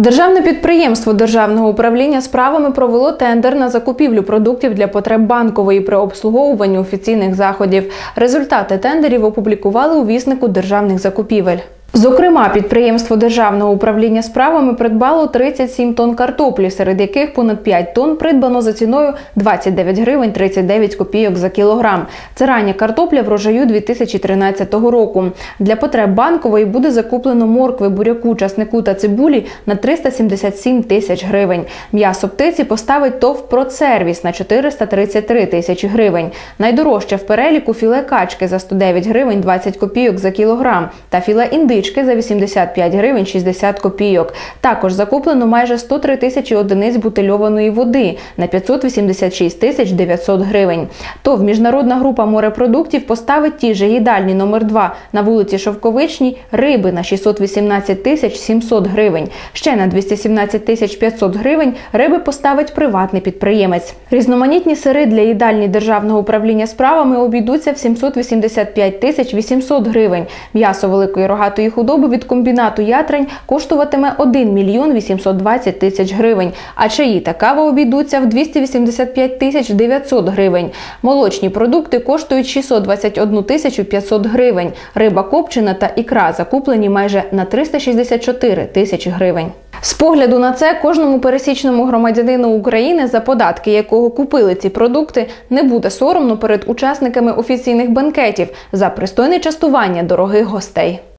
Державне підприємство Державного управління справами провело тендер на закупівлю продуктів для потреб банкової при обслуговуванні офіційних заходів. Результати тендерів опублікували у віснику державних закупівель. Зокрема, підприємство Державного управління справами придбало 37 тонн картоплі, серед яких понад 5 тонн придбано за ціною 29 гривень 39 копійок за кілограм. Це рання картопля врожаю 2013 року. Для потреб банкової буде закуплено моркви, буряку, часнику та цибулі на 377 тисяч гривень. М'ясо птиці поставить ТОВ «Продсервіс» на 433 тисячі гривень. Найдорожче в переліку філе качки за 109 гривень 20 копійок за кілограм та філе індички за 85 гривень 60 копійок. Також закуплено майже 103 тисячі одиниць бутильованої води на 586 тисяч 900 гривень. ТОВ Міжнародна група морепродуктів поставить ті же їдальні номер 2 на вулиці Шовковичній риби на 618 тисяч 700 гривень. Ще на 217 тисяч 500 гривень риби поставить приватний підприємець. Різноманітні сири для їдальні Державного управління справами обійдуться в 785 тисяч 800 гривень. М'ясо великої рогатої худоби від комбінату Ятрень коштуватиме 1 мільйон 820 тисяч гривень, а чаї та кава обійдуться в 285 тисяч 900 гривень. Молочні продукти коштують 621 тисячу 500 гривень. Риба копчена та ікра закуплені майже на 364 тисячі гривень. З погляду на це кожному пересічному громадянину України, за податки якого купили ці продукти, не буде соромно перед учасниками офіційних банкетів за пристойне частування дорогих гостей.